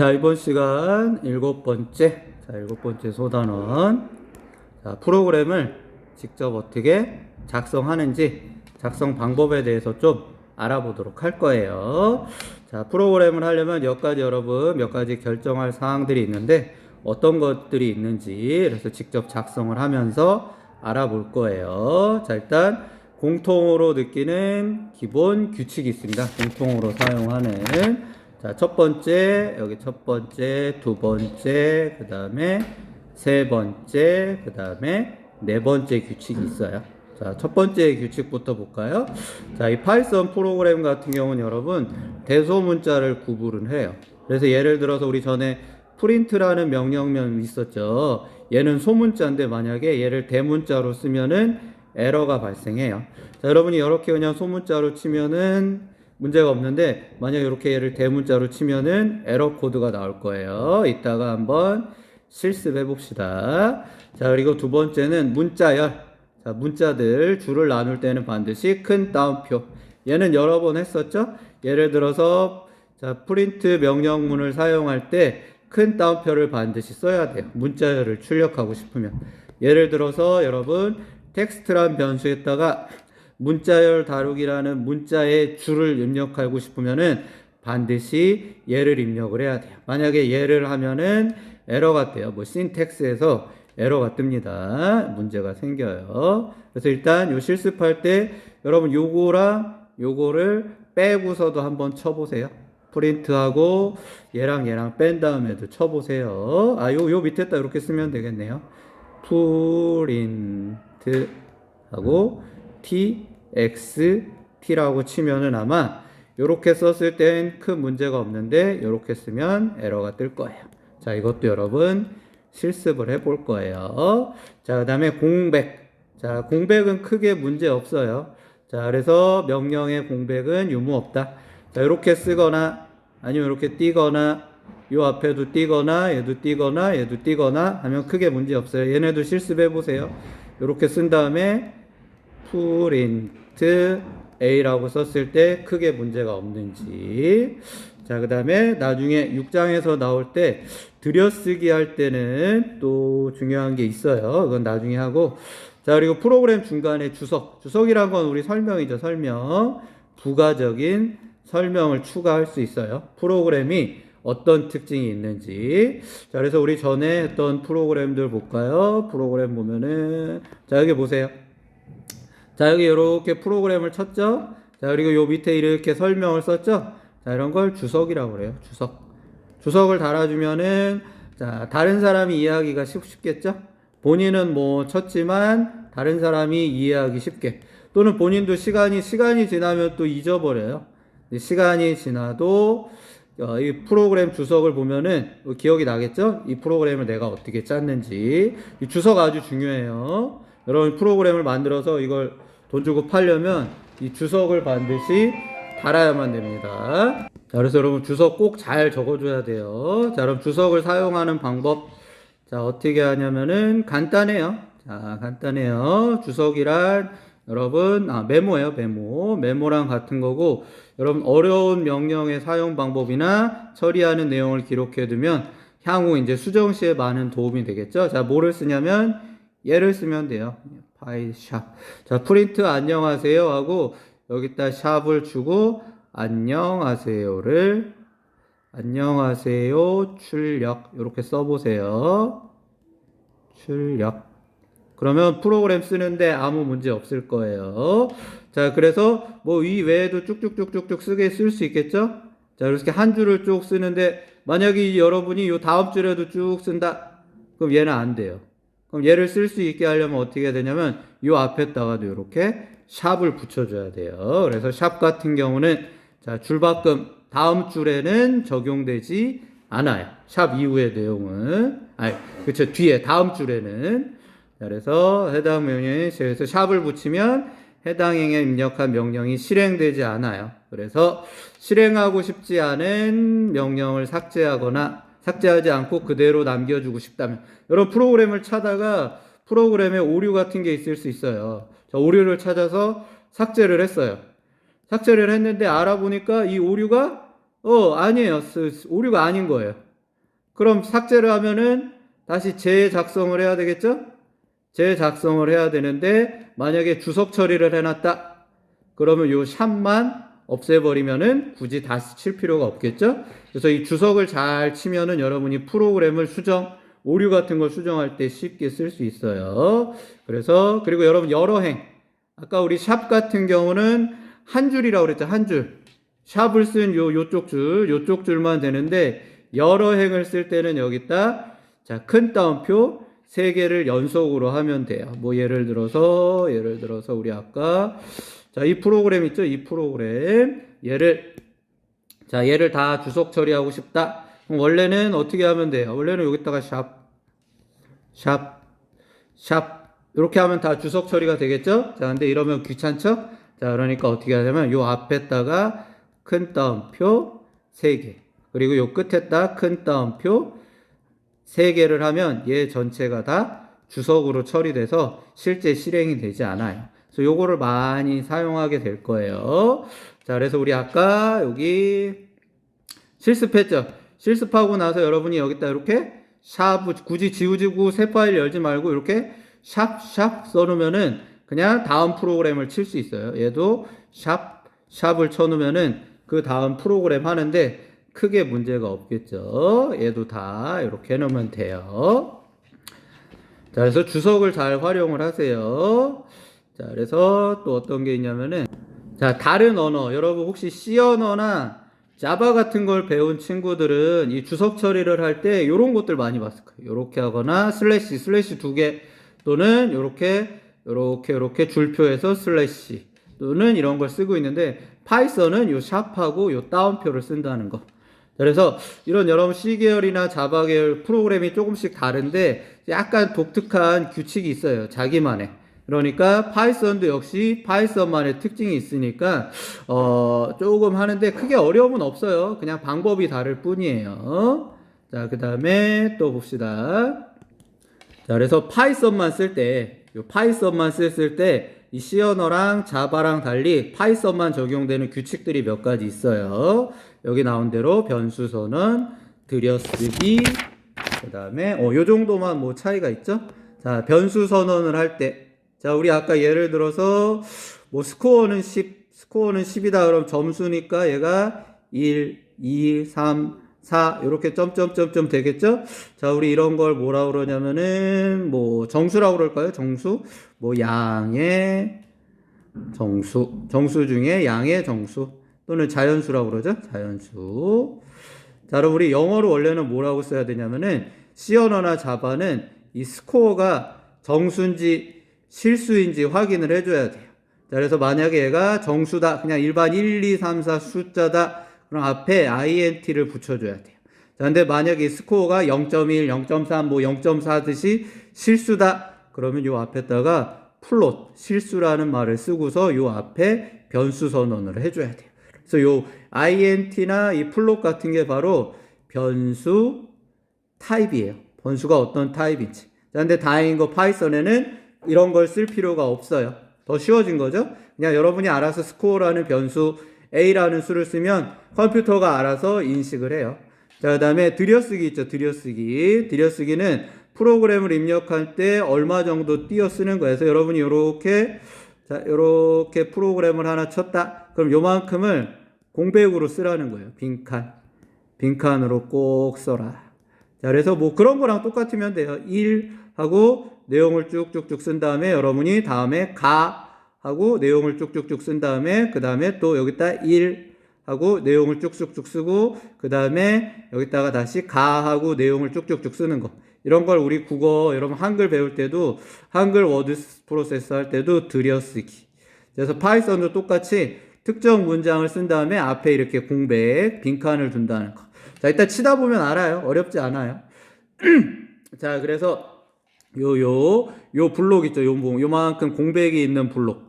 자, 이번 시간 일곱 번째, 자, 일곱 번째 소단원. 자, 프로그램을 직접 어떻게 작성하는지, 작성 방법에 대해서 좀 알아보도록 할 거예요. 자, 프로그램을 하려면 몇 가지 여러분, 몇 가지 결정할 사항들이 있는데, 어떤 것들이 있는지, 그래서 직접 작성을 하면서 알아볼 거예요. 자, 일단, 공통으로 느끼는 기본 규칙이 있습니다. 공통으로 사용하는. 자, 첫 번째, 여기 첫 번째, 두 번째, 그 다음에 세 번째, 그 다음에 네 번째 규칙이 있어요. 자, 첫 번째 규칙부터 볼까요? 자, 이 파이썬 프로그램 같은 경우는 여러분, 대소문자를 구분을 해요. 그래서 예를 들어서 우리 전에 프린트라는 명령면 있었죠. 얘는 소문자인데 만약에 얘를 대문자로 쓰면은 에러가 발생해요. 자, 여러분이 이렇게 그냥 소문자로 치면은 문제가 없는데 만약 이렇게 얘를 대문자로 치면은 에러 코드가 나올 거예요. 이따가 한번 실습해 봅시다. 자, 그리고 두 번째는 문자열. 자, 문자들 줄을 나눌 때는 반드시 큰 따옴표. 얘는 여러 번 했었죠? 예를 들어서 자, 프린트 명령문을 사용할 때 큰 따옴표를 반드시 써야 돼요. 문자열을 출력하고 싶으면. 예를 들어서 여러분 텍스트란 변수에다가 문자열 다루기라는 문자의 줄을 입력하고 싶으면은 반드시 얘를 입력을 해야 돼요. 만약에 얘를 하면은 에러가 돼요. 뭐 신텍스에서 에러가 뜹니다. 문제가 생겨요. 그래서 일단 요 실습할 때 여러분 요거랑 요거를 빼고서도 한번 쳐보세요. 프린트하고 얘랑 얘랑 뺀 다음에도 쳐보세요. 아, 요, 요 밑에다 이렇게 쓰면 되겠네요. 프린트 하고 t x t라고 치면은 아마 이렇게 썼을 땐 큰 문제가 없는데 이렇게 쓰면 에러가 뜰 거예요. 자, 이것도 여러분 실습을 해 볼 거예요. 자, 그 다음에 공백. 자, 공백은 크게 문제 없어요. 자, 그래서 명령의 공백은 유무 없다. 자, 이렇게 쓰거나 아니면 이렇게 띄거나 요 앞에도 띄거나 얘도 띄거나 얘도 띄거나 하면 크게 문제 없어요. 얘네도 실습해 보세요. 이렇게 쓴 다음에 프린트 A라고 썼을 때 크게 문제가 없는지. 자, 그 다음에 나중에 6장에서 나올 때 들여쓰기 할 때는 또 중요한 게 있어요. 그건 나중에 하고. 자, 그리고 프로그램 중간에 주석. 주석이란 건 우리 설명이죠. 설명. 부가적인 설명을 추가할 수 있어요. 프로그램이 어떤 특징이 있는지. 자, 그래서 우리 전에 했던 프로그램들 볼까요? 프로그램 보면은, 자, 여기 보세요. 자, 여기 이렇게 프로그램을 쳤죠? 자, 그리고 요 밑에 이렇게 설명을 썼죠? 자, 이런 걸 주석이라고 그래요. 주석. 주석을 달아주면은, 자, 다른 사람이 이해하기가 쉽, 쉽겠죠? 본인은 뭐 쳤지만, 다른 사람이 이해하기 쉽게. 또는 본인도 시간이, 시간이 지나면 또 잊어버려요. 시간이 지나도, 어, 이 프로그램 주석을 보면은 기억이 나겠죠? 이 프로그램을 내가 어떻게 짰는지. 이 주석 아주 중요해요. 여러분 프로그램을 만들어서 이걸 돈 주고 팔려면 이 주석을 반드시 달아야만 됩니다. 자, 그래서 여러분 주석 꼭 잘 적어줘야 돼요. 자, 그럼 주석을 사용하는 방법. 자, 어떻게 하냐면은 간단해요. 자, 간단해요. 주석이란 여러분, 아, 메모예요, 메모. 메모랑 같은 거고, 여러분, 어려운 명령의 사용 방법이나 처리하는 내용을 기록해 두면 향후 이제 수정 시에 많은 도움이 되겠죠. 자, 뭐를 쓰냐면, 얘를 쓰면 돼요. 파일 샵. 자, 프린트 안녕하세요 하고, 여기다 샵을 주고, 안녕하세요를, 안녕하세요, 출력. 이렇게 써보세요. 출력. 그러면 프로그램 쓰는데 아무 문제 없을 거예요. 자, 그래서 뭐 이 외에도 쭉쭉쭉쭉쭉 쓰게 쓸 수 있겠죠? 자, 이렇게 한 줄을 쭉 쓰는데 만약에 여러분이 요 다음 줄에도 쭉 쓴다? 그럼 얘는 안 돼요. 그럼 얘를 쓸 수 있게 하려면 어떻게 해야 되냐면 요 앞에다가도 이렇게 샵을 붙여줘야 돼요. 그래서 샵 같은 경우는 자, 줄바꿈 다음 줄에는 적용되지 않아요. 샵 이후의 내용은 아니, 그쵸 뒤에 다음 줄에는 자, 그래서 해당 명령이 그래서 샵을 붙이면 해당 행에 입력한 명령이 실행되지 않아요. 그래서 실행하고 싶지 않은 명령을 삭제하거나 삭제하지 않고 그대로 남겨주고 싶다면 여러분 프로그램을 찾다가 프로그램에 오류 같은 게 있을 수 있어요. 자, 오류를 찾아서 삭제를 했어요. 삭제를 했는데 알아보니까 이 오류가 어 아니에요. 오류가 아닌 거예요. 그럼 삭제를 하면은 다시 재작성을 해야 되겠죠? 재작성을 해야 되는데 만약에 주석 처리를 해놨다. 그러면 요 샵만 없애버리면은 굳이 다시 칠 필요가 없겠죠? 그래서 이 주석을 잘 치면은 여러분이 프로그램을 수정, 오류 같은 걸 수정할 때 쉽게 쓸 수 있어요. 그래서, 그리고 여러분 여러 행. 아까 우리 샵 같은 경우는 한 줄이라고 그랬죠, 한 줄. 샵을 쓴 요, 요쪽 줄, 요쪽 줄만 되는데 여러 행을 쓸 때는 여기다 자, 큰 따옴표 세 개를 연속으로 하면 돼요. 뭐 예를 들어서 예를 들어서 우리 아까 자, 이 프로그램 있죠? 이 프로그램 얘를 자, 얘를 다 주석 처리하고 싶다. 그럼 원래는 어떻게 하면 돼요? 원래는 여기다가 샵 샵 샵 이렇게 하면 다 주석 처리가 되겠죠? 자, 근데 이러면 귀찮죠? 자, 그러니까 어떻게 하냐면 요 앞에다가 큰 따옴표 세 개. 그리고 요 끝에다 큰 따옴표 세 개를 하면 얘 전체가 다 주석으로 처리돼서 실제 실행이 되지 않아요. 그래서 요거를 많이 사용하게 될 거예요. 자, 그래서 우리 아까 여기 실습했죠? 실습하고 나서 여러분이 여기다 이렇게 샵, 굳이 지우지고 새 파일 열지 말고 이렇게 샵, 샵 써놓으면은 그냥 다음 프로그램을 칠 수 있어요. 얘도 샵, 샵을 쳐놓으면은 그 다음 프로그램 하는데 크게 문제가 없겠죠. 얘도 다 이렇게 해놓으면 돼요. 자, 그래서 주석을 잘 활용을 하세요. 자, 그래서 또 어떤 게 있냐면은, 자, 다른 언어, 여러분 혹시 C 언어나 자바 같은 걸 배운 친구들은 이 주석 처리를 할 때 이런 것들 많이 봤을 거예요. 이렇게 하거나 슬래시, 슬래시 두 개, 또는 이렇게, 이렇게, 이렇게 줄표에서 슬래시, 또는 이런 걸 쓰고 있는데, 파이썬은 요 샵하고 요 따옴표를 쓴다는 거. 그래서 이런 여러분 C 계열이나 자바 계열 프로그램이 조금씩 다른데 약간 독특한 규칙이 있어요. 자기만의. 그러니까 파이썬도 역시 파이썬만의 특징이 있으니까 어 조금 하는데 크게 어려움은 없어요. 그냥 방법이 다를 뿐이에요. 자, 그 다음에 또 봅시다. 자, 그래서 파이썬만 쓸 때, 요 파이썬만 쓸 때, 이 C 언어랑 자바랑 달리 파이썬만 적용되는 규칙들이 몇 가지 있어요. 여기 나온 대로 변수 선언, 들여쓰기, 그 다음에, 어, 요 정도만 뭐 차이가 있죠? 자, 변수 선언을 할 때, 자, 우리 아까 예를 들어서, 뭐, 스코어는 10, 스코어는 10이다. 그럼 점수니까 얘가 1, 2, 3, 4, 이렇게 점점점점 되겠죠? 자, 우리 이런 걸 뭐라 그러냐면은, 뭐, 정수라고 그럴까요? 정수? 뭐, 양의 정수. 정수 중에 양의 정수. 또는 자연수라고 그러죠? 자연수. 자, 그럼 우리 영어로 원래는 뭐라고 써야 되냐면은, C 언어나 자바는 이 스코어가 정수인지 실수인지 확인을 해줘야 돼요. 자, 그래서 만약에 얘가 정수다. 그냥 일반 1, 2, 3, 4 숫자다. 그럼 앞에 int를 붙여줘야 돼요. 자, 근데 만약에 스코어가 0.1, 0.3, 뭐 0.4 듯이 실수다. 그러면 요 앞에다가 플롯, 실수라는 말을 쓰고서 요 앞에 변수 선언을 해줘야 돼요. 그래서 요 int나 이 플롯 같은 게 바로 변수 타입이에요. 변수가 어떤 타입인지. 자, 근데 다행인 거 파이썬에는 이런 걸 쓸 필요가 없어요. 더 쉬워진 거죠? 그냥 여러분이 알아서 스코어라는 변수 A라는 수를 쓰면 컴퓨터가 알아서 인식을 해요. 자, 그 다음에 들여쓰기 있죠. 들여쓰기. 들여쓰기는 프로그램을 입력할 때 얼마 정도 띄어 쓰는. 그래서 여러분이 요렇게, 자, 요렇게 프로그램을 하나 쳤다. 그럼 요만큼을 공백으로 쓰라는 거예요. 빈칸. 빈칸으로 꼭 써라. 자, 그래서 뭐 그런 거랑 똑같으면 돼요. 1 하고 내용을 쭉쭉쭉 쓴 다음에 여러분이 다음에 가 하고 내용을 쭉쭉쭉 쓴 다음에 그 다음에 또 여기다 1 하고 내용을 쭉쭉쭉 쓰고 그 다음에 여기다가 다시 가 하고 내용을 쭉쭉쭉 쓰는 거. 이런 걸 우리 국어 여러분 한글 배울 때도 한글 워드 프로세스 할 때도 들여쓰기. 그래서 파이썬도 똑같이 특정 문장을 쓴 다음에 앞에 이렇게 공백 빈칸을 둔다는 거. 자 일단 치다 보면 알아요. 어렵지 않아요. 자 그래서 요 요 요 블록 있죠 요 요만큼 공백이 있는 블록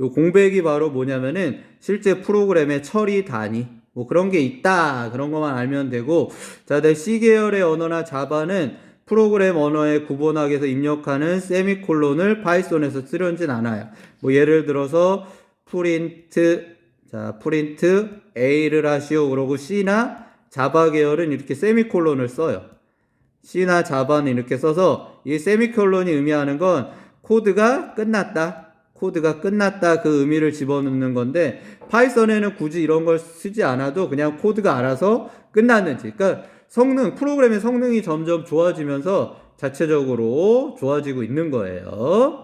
요 공백이 바로 뭐냐면은 실제 프로그램의 처리 단위 뭐 그런 게 있다 그런 것만 알면 되고 자, 내 C 계열의 언어나 자바는 프로그램 언어에 구분하기 위해서 입력하는 세미콜론을 파이썬에서 쓰려진 않아요. 뭐 예를 들어서 프린트 자, 프린트 A를 하시오 그러고 C나 자바 계열은 이렇게 세미콜론을 써요. C나 자바는 이렇게 써서 이 세미콜론이 의미하는 건 코드가 끝났다. 코드가 끝났다 그 의미를 집어넣는 건데 파이썬에는 굳이 이런 걸 쓰지 않아도 그냥 코드가 알아서 끝났는지 그러니까 성능 프로그램의 성능이 점점 좋아지면서 자체적으로 좋아지고 있는 거예요.